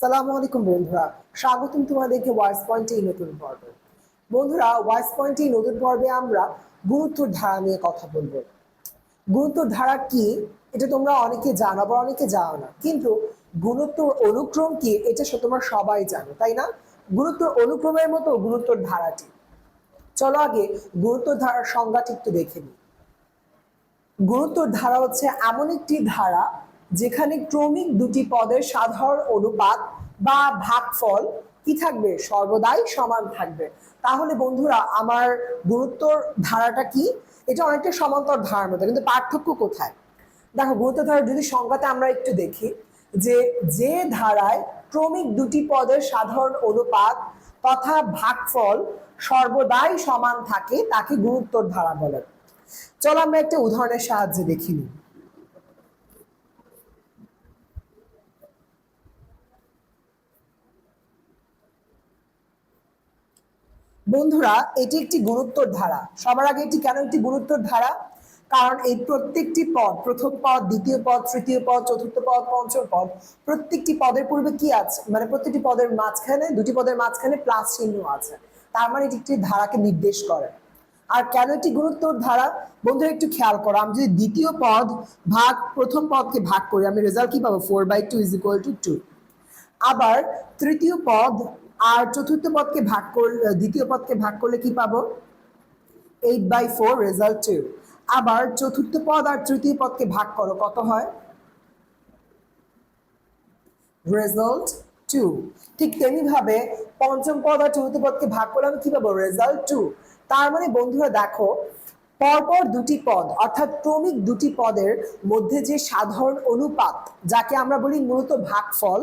সালামু আলাইকুম বন্ধুরা। স্বাগতম তোমাদেরকে ওয়াইস পয়েন্টে এই নতুন পর্বে। বন্ধুরা ওয়াইস পয়েন্টে নতুন পর্বে আমরা গুরুত্বর ধারা নিয়ে কথা বলব। গুরুত্বর ধারা কি? এটা তোমরা অনেকে জানো আবার অনেকে জানো না। কিন্তু গুরুত্বর অনুক্রম কি? এটা সে তোমরা সবাই জানো, তাই না? গুরুত্ব অনুক্রমের মতো গুরুত্বর ধারাটি। চলো আগে গুরুত্বর ধারার সংজ্ঞাটি একটু দেখে নিই। গুরুত্বর ধারা হচ্ছে এমন একটি ধারা যেখানে ক্রমিক দুটি পদের সাধারণ অনুপাত বা ভাগফল কি থাকবে? সর্বদাই সমান থাকবে। তাহলে বন্ধুরা, আমার গুরুত্বর ধারাটা কি? এটা অনেকটা সমান্তর ধারার মতো কিন্তু পার্থক্য কোথায়? দেখো গুরুত্ব ধারা যদি সংজ্ঞাতে আমরা একটু দেখি, যে যে ধারায় ক্রমিক দুটি পদের সাধারণ অনুপাত তথা ভাগফল সর্বদাই সমান থাকে, তাকে গুরুত্বর ধারা বলে। চলো আমরা একটা উদাহরণের সাহায্যে দেখি নিই বন্ধুরা, এটি একটি গুরুত্বর ধারা। সবার আগে এটি কেন একটি গুরুত্বর ধারা? কারণ এই প্রত্যেকটি পদ, প্রথম পদ, দ্বিতীয় পদ, তৃতীয় পদ, চতুর্থ পদ, পঞ্চম পদ, প্রত্যেকটি পদের পূর্বে কি আছে? মানে প্রত্যেকটি পদের মাঝখানে, দুটি পদের মাঝখানে প্লাস চিহ্ন আছে। তার মানে এটি একটি ধারাকে নির্দেশ করে। আর কেন একটি গুরুত্বর ধারা? বন্ধুরা, একটু খেয়াল করো। আমি যদি দ্বিতীয় পদ ভাগ, প্রথম পদকে ভাগ করি, আমি রেজাল্ট কি পাবো? Four by two is equal to two আবার তৃতীয় পদ আর চতুর্থ পদকে ভাগ করলে দ্বিতীয় পদকে ভাগ করলে কি পাবো? Eight by four result two আবার চতুর্থ পদ আর তৃতীয় পদকে ভাগ করো, কত হয়? রেজাল্ট টু ঠিক তেমনি ভাবে পঞ্চম পদ আর চতুর্থ পদকে ভাগ করলে আমি কি পাবো? রেজাল্ট টু তার মানে বন্ধুরা দেখো, পরপর দুটি পদ, অর্থাৎ ক্রমিক দুটি পদের মধ্যে যে সাধারণ অনুপাত, যাকে আমরা বলি মূলত ভাগফল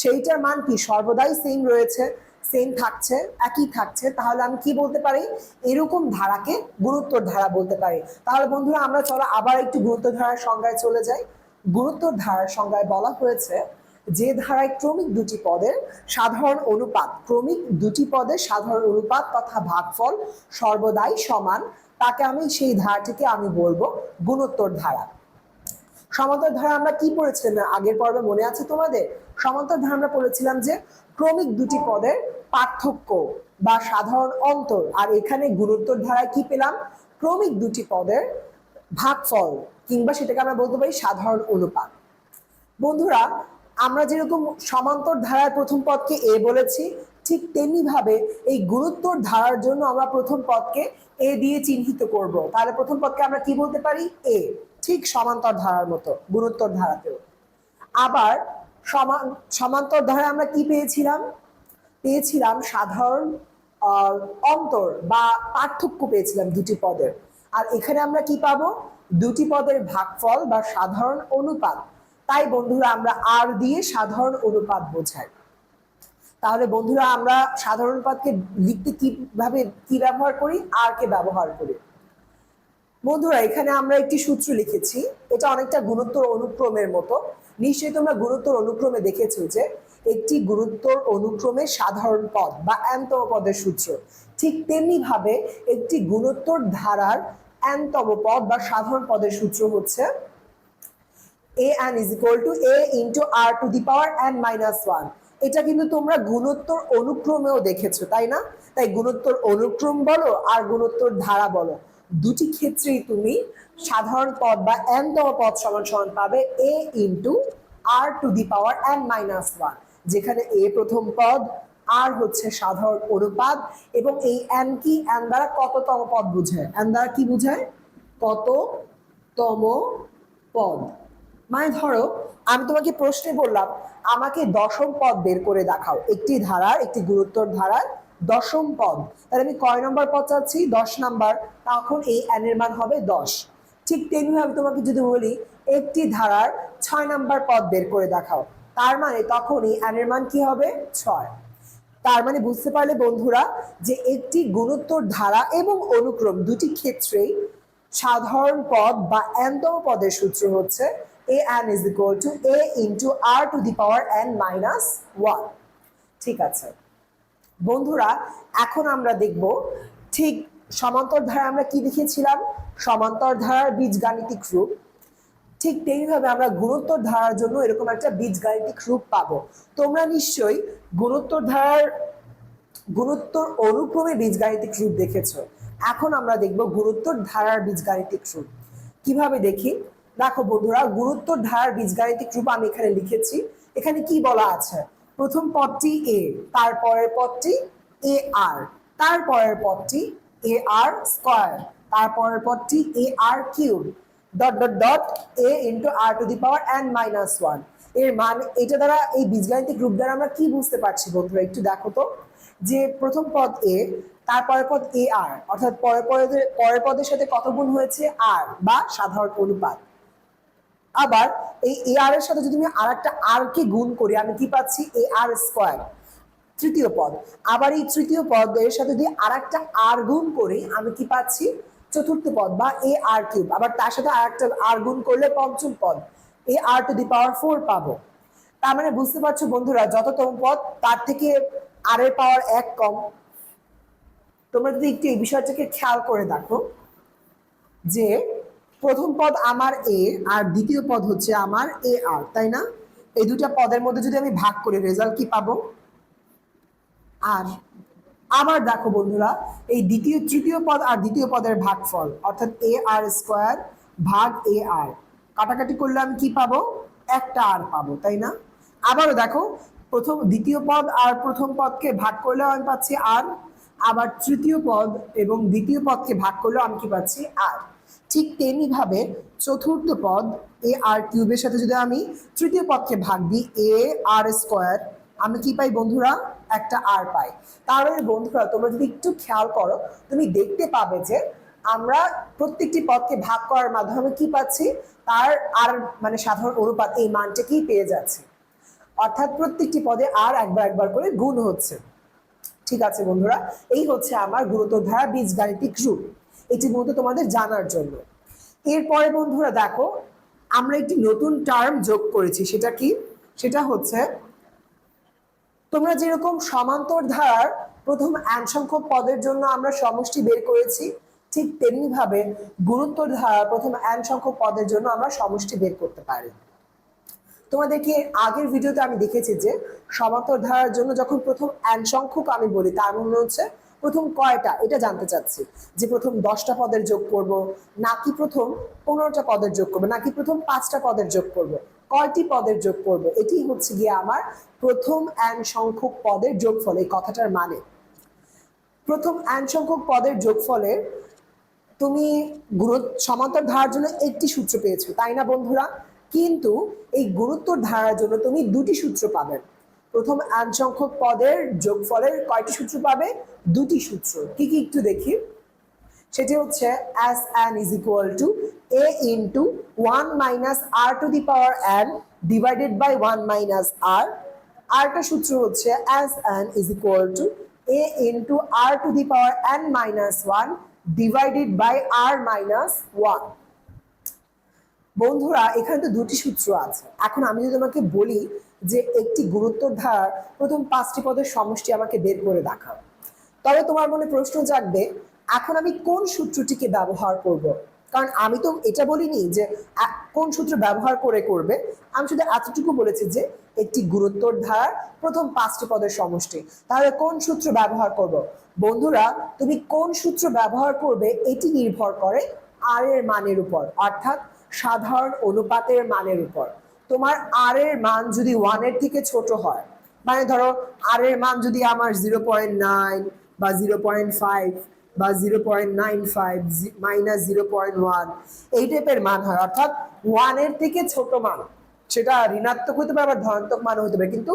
সেইটার মান কি? সর্বদাই সেম রয়েছে সেম থাকছে, একই থাকছে। তাহলে আমি কি বলতে পারি? এরকম ধারাকে গুরুত্বর ধারা বলতে পারি। তাহলে বন্ধুরা, আমরা চলো আবার একটু গুরুত্ব ধারার সংজ্ঞায় চলে যাই। গুরুত্বর ধারার সংজ্ঞায় বলা হয়েছে যে ধারায় ক্রমিক দুটি পদের সাধারণ অনুপাত, ক্রমিক দুটি পদের সাধারণ অনুপাত তথা ভাগফল সর্বদাই সমান। তাকে আমি সেই ধারাটিকে আমি বলব গুণোত্তর ধারা। সমান্তর ধারা আমরা কি পড়েছিলাম? আগের পর্বে মনে আছে তোমাদের? সমান্তর ধারা আমরা পড়েছিলাম যে ক্রমিক দুটি পদের পার্থক্য বা সাধারণ অন্তর। আর এখানে গুণোত্তর ধারায় কি পেলাম? ক্রমিক দুটি পদের ভাগফল কিংবা সেটাকে আমরা বলতে পারি সাধারণ অনুপাত। বন্ধুরা, আমরা যেরকম সমান্তর ধারার প্রথম পদকে এ বলেছি, ঠিক তেমনি ভাবে এই গুরুত্বর ধারার জন্য আমরা প্রথম পদকে এ দিয়ে চিহ্নিত করব। তাহলে প্রথম পদকে আমরা কি বলতে পারি? এ। ঠিক সমান্তর ধারার মতো, গুরুত্বর ধারাতেও। আবার সমান, সমান্তর ধারায় আমরা কি পেয়েছিলাম? পেয়েছিলাম সাধারণ অন্তর বা পার্থক্য পেয়েছিলাম দুটি পদের। আর এখানে আমরা কি পাবো? দুটি পদের ভাগফল বা সাধারণ অনুপাত। তাই বন্ধুরা, আমরা আর দিয়ে সাধারণ অনুপাত বোঝাই। তাহলে বন্ধুরা, আমরা সাধারণ অনুপাতকে লিখতে কীভাবে, কি ব্যবহার করি? আর কে ব্যবহার করি? বন্ধুরা, এখানে আমরা একটি সূত্র লিখেছি। এটা অনেকটা গুরুত্বর অনুক্রমের মতো। নিশ্চয়ই তোমরা গুরুত্বর অনুক্রমে দেখেছ যে একটি গুরুত্বর অনুক্রমে সাধারণ পদ বা এনতম পদের সূত্র ঠিক তেমনি ভাবে একটি গুণোত্তর ধারার এনতম পদ বা সাধারণ পদের সূত্র হচ্ছে a n is equal to a into R to the power n minus 1 এটা কিন্তু তোমরা গুণোত্তর অনুক্রমেও দেখেছ, তাই না? তাই গুণোত্তর অনুক্রম বলো আর গুণোত্তর ধারা বলো। দুটি ক্ষেত্রেই তুমি সাধারণ পদ বা n তম পদ সমান সমান পাবে a into R to the power n minus one যেখানে এ প্রথম পদ আর হচ্ছে সাধারণ অনুপাত, এবং এই n কি? n দ্বারা কততম পদ বোঝায়? n দ্বারা কি বোঝায়? কততম পদ। মানে ধরো, আমি তোমাকে প্রশ্নে বললাম, আমাকে দশম পদ বের করে দেখাও, একটি ধারার, একটি গুরুত্বর ধারার দশম পদ। তাহলে আমি কয় নম্বর পদ চাচ্ছি? দশ নাম্বার। তখন এই এর মান হবে দশ। ঠিক তেমনি তেমনিভাবে তোমাকে যদি বলি, একটি ধারার ছয় নাম্বার পদ বের করে দেখাও। তার মানে তখনই এন এর মান কি হবে? ছয়। তার মানে বুঝতে পারলে বন্ধুরা, যে একটি গুণোত্তর ধারা এবং অনুক্রম দুটি ক্ষেত্রেই সাধারণ পদ বা এনতম পদের সূত্র হচ্ছে A N is equal to A into R to the power N minus one ঠিক আছে। বন্ধুরা, এখন আমরা দেখব ঠিক সমান্তর ধারা আমরা কি দেখেছিলাম সমান্তর ধারার বীজগাণিতিক রূপ। ঠিক তেমনিভাবে আমরা গুণোত্তর ধারার জন্য এরকম একটা বীজগাণিতিক রূপ পাবো। তোমরা নিশ্চয়ই গুণোত্তর ধারার গুণোত্তর অনুক্রমে বীজগাণিতিক রূপ দেখেছ। এখন আমরা দেখব গুণোত্তর ধারার বীজগাণিতিক রূপ। কীভাবে দেখি? দেখো বন্ধুরা গুণোত্তর ধারার বীজগাণিতিক রূপ আমি এখানে লিখেছি। এখানে কি বলা আছে? প্রথম পদটি এ তারপরের পদটি এ আর তারপরের পদটি এ আর স্কোয়ার তারপরের পদটি A R cube dot dot dot A into R to the power N minus ওয়ানের মানে এটা দ্বারা এই বীজগাণিতিক রূপ দ্বারা আমরা কি বুঝতে পারছি বন্ধুরা, একটু দেখো তো? যে প্রথম পদ এ তারপরের পদ এ আর অর্থাৎ পরের পদের পরের পদের সাথে কত গুণ হয়েছে আর বা সাধারণ অনুপাত। আবার এই এ আর এর সাথে যদি আমি আর একটা আর কে গুণ করি, আমি কি পাচ্ছি? এ আর স্কোয়ার তৃতীয় পদ। আবার এই তৃতীয় পদের সাথে যদি আর একটা আর গুণ করি, আমি কি পাচ্ছি? চতুর্থ পদ বা এ আর কিউব আবার তার সাথে আর একটা আর গুণ করলে পঞ্চম পদ। এ আর টু দি পাওয়ার ফোর পাবো। তার মানে বুঝতে পারছ বন্ধুরা, যততম পদ, তার থেকে আর এর পাওয়ার এক কম। তোমরা যদি একটু এই বিষয়টাকে খেয়াল করে দেখো যে প্রথম পদ আমার এ আর দ্বিতীয় পদ হচ্ছে আমার এ আর তাই না? এই দুটা পদের মধ্যে যদি আমি ভাগ করি রেজাল্ট কি পাবো? আর আবার দেখো বন্ধুরা, এই দ্বিতীয়, তৃতীয় পদ আর দ্বিতীয় পদের ভাগফল, অর্থাৎ এ আর স্কোয়ার ভাগ এ আর কাটাকাটি করলে আমি কি পাবো? একটা আর পাবো, তাই না? আবারও দেখো, প্রথম, দ্বিতীয় পদ আর প্রথম পদকে ভাগ করলেও আমি পাচ্ছি আর আবার তৃতীয় পদ এবং দ্বিতীয় পদকে ভাগ করলেও আমি কি পাচ্ছি আর ঠিক তেমনি ভাবে চতুর্থ পদ এ আর কিউবের সাথে যদি আমি তৃতীয় পদকে ভাগ দিই, এ আর স্কোয়ার, আমি কি পাই বন্ধুরা? একটা আর পাই। তার মানে বন্ধুরা, তোমরা যদি একটু খেয়াল করো, তুমি দেখতে পাবে যে আমরা প্রত্যেকটি পদকে ভাগ করার মাধ্যমে কি পাচ্ছি? তার আর মানে সাধারণ অনুপাত এই মানটাকেই পেয়ে যাচ্ছে। অর্থাৎ প্রত্যেকটি পদে আর একবার একবার করে গুণ হচ্ছে। ঠিক আছে বন্ধুরা, এই হচ্ছে আমার গুরুত্ব ধারা বীজগাণিতিক রূপ। এটি মূলত তোমাদের জানার জন্য। এরপরে বন্ধুরা দেখো, আমরা একটি নতুন টার্ম যোগ করেছি। সেটা কি? সেটা হচ্ছে, তোমরা যেরকম সমান্তর ধারার প্রথম এন সংখ্যক পদের জন্য আমরা সমষ্টি বের করেছি, ঠিক তেমনি ভাবে গুরুত্ব ধারার প্রথম এন সংখ্যক পদের জন্য আমরা সমষ্টি বের করতে পারি। তোমাদেরকে আগের ভিডিওতে আমি দেখেছি যে, সমান্তর ধারার জন্য যখন প্রথম এন সংখ্যক আমি বলি, তার মনে হচ্ছে প্রথম কয়টা? এটা জানতে চাচ্ছি। যে প্রথম দশটা পদের যোগ করব, নাকি প্রথম পনেরোটা পদের যোগ করব, নাকি প্রথম পাঁচটা পদের যোগ করব? কয়টি পদের যোগ করব? এটি হচ্ছে গিয়ে আমার প্রথম এন সংখ্যক পদের যোগফল, এই কথাটার মানে। প্রথম এন সংখ্যক পদের যোগফলের তুমি গুরুত্ব সমান্তর ধারার জন্য একটি সূত্র পেয়েছ, তাই না বন্ধুরা? কিন্তু এই গুরুত্বর ধারার জন্য তুমি দুটি সূত্র পাবে। প্রথম এন সংখ্যক পদের যোগ যোগফলের কয়টি সূত্র পাবে? দুটি সূত্র। কি কি একটু দেখি? সেটি হচ্ছে S N is equal to A into one minus R to the power N divided by one minus R আরেকটা সূত্র হচ্ছে S N is equal to A into R to the power N minus one divided by R minus one বন্ধুরা, এখানে তো দুটি সূত্র আছে। এখন আমি যদি তোমাকে বলি যে একটি গুরুত্বর ধারার প্রথম পাঁচটি পদের সমষ্টি আমাকে বের করে দেখাও। তবে তোমার মনে প্রশ্ন জাগবে, এখন আমি কোন সূত্রটিকে ব্যবহার করব। কারণ আমি তো এটা বলিনি যে কোন সূত্র ব্যবহার করে করবে আমি শুধু এতটুকু বলেছি যে, একটি গুরুত্বর ধারার প্রথম পাঁচটি পদের সমষ্টি তাহলে কোন সূত্র ব্যবহার করব। বন্ধুরা, তুমি কোন সূত্র ব্যবহার করবে এটি নির্ভর করে আর এর মানের উপর, অর্থাৎ সাধারণ অনুপাতের মানের উপর তোমার আর এর মান যদি ওয়ানের থেকে ছোট হয় মানে ধরো আর এর মান যদি আমার জিরো পয়েন্ট নাইন বা জিরো পয়েন্ট ফাইভ বা zero point nine five minus zero point one এই টাইপের মান হয়। অর্থাৎ ওয়ানের থেকে ছোট মান, সেটা ঋণাত্মক হতে পারে বা ধনাত্মক মান হতে পারে, কিন্তু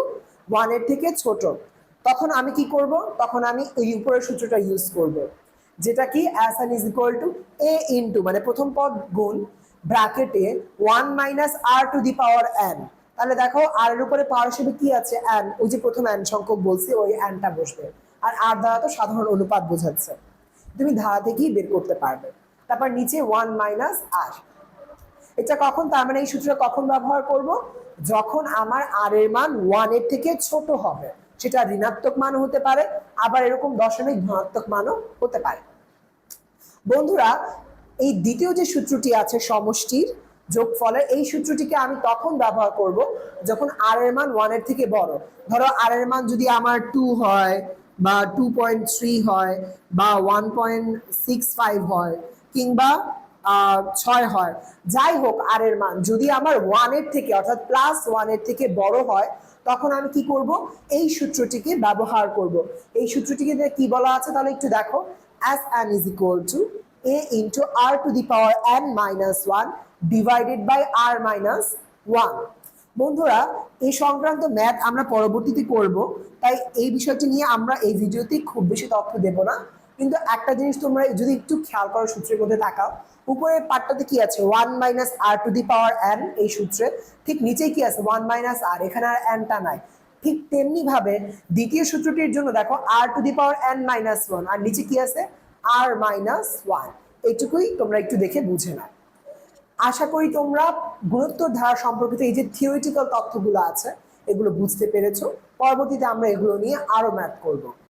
ওয়ানের থেকে ছোট। তখন আমি কি করব? তখন আমি ওই উপরের সূত্রটা ইউজ করব, যেটা কি S N is equal to A into মানে প্রথম পদ গুণ ব্র্যাকেটে one minus R to the power N তাহলে দেখো আর এর উপরে পাওয়ার হিসেবে কি আছে? এন ওই যে প্রথম এন সংখ্যক বলছি, ওই এনটা বসবে। আর আর দ্বারা তো সাধারণ অনুপাত বোঝাচ্ছে। তুমি ধারা থেকেই বের করতে পারবে। তারপর নিচে ওয়ান মাইনাস আর এটা কখন? তার মানে এই সূত্রটা কখন ব্যবহার করব? যখন আমার আর এর মান ওয়ানের থেকে ছোট হবে, সেটা ঋণাত্মক মানও হতে পারে, আবার এরকম দশমিক ধনাত্মক মানও হতে পারে। বন্ধুরা, এই দ্বিতীয় যে সূত্রটি আছে সমষ্টির যোগফলের এই সূত্রটিকে আমি তখন ব্যবহার করব যখন আর এর মান ওয়ানের থেকে বড়। ধরো আর এর মান যদি আমার টু হয় বা টু পয়েন্ট থ্রি হয় বা ওয়ান পয়েন্ট সিক্স ফাইভ হয় কিংবা ছয় হয়। যাই হোক আর এর মান। যদি আমার ওয়ানের থেকে, অর্থাৎ প্লাস ওয়ানের থেকে বড় হয়, তখন আমি কি করব? এই সূত্রটিকে ব্যবহার করব। এই সূত্রটিকে কি বলা আছে? তাহলে একটু দেখো। As n is equal to a into R to the power n minus 1 divided by r minus 1 বন্ধুরা, এই সংক্রান্ত ম্যাথ আমরা পরবর্তীতে করব, তাই এই বিষয়টি নিয়ে আমরা এই ভিডিওতে খুব বেশি তথ্য দেব না। কিন্তু একটা জিনিস তোমরা যদি একটু খেয়াল করো সূত্রের মধ্যে তাকাও উপরের পার্টটাতে কি আছে? One minus R to the power N এই সূত্রে। ঠিক নিচে কি আছে? ওয়ান মাইনাস আর এখানে আর এনটা নাই। ঠিক তেমনি ভাবে দ্বিতীয় সূত্রটির জন্য দেখো R to the power N minus one আর নিচে কি আছে? আর মাইনাস ওয়ান এইটুকুই তোমরা একটু দেখে বুঝে নাও। আশা করি তোমরা গুণোত্তর ধারা সম্পর্কিত এই যে থিওরিটিক্যাল তথ্যগুলো আছে, এগুলো বুঝতে পেরেছ। পরবর্তীতে আমরা এগুলো নিয়ে আরও ম্যাপ করব।